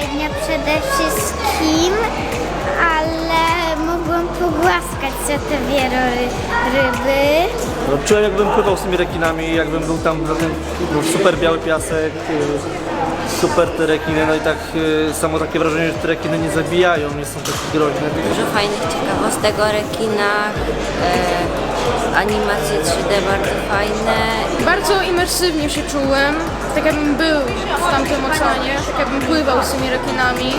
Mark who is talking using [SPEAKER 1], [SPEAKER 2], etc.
[SPEAKER 1] fajnie przede wszystkim, ale mogłam pogłaskać się te wieloryby.
[SPEAKER 2] No, czułem jakbym pływał z tymi rekinami, jakbym był tam na tym no, super biały piasek, y, super te rekiny, no i tak y, samo takie wrażenie, że te rekiny nie zabijają, nie są takie groźne.
[SPEAKER 3] Dużo fajnych ciekawostek o rekinach. E animacje 3D bardzo fajne.
[SPEAKER 4] Bardzo imersywnie się czułem, tak jakbym był w tamtym oceanie, tak jakbym pływał z tymi rekinami.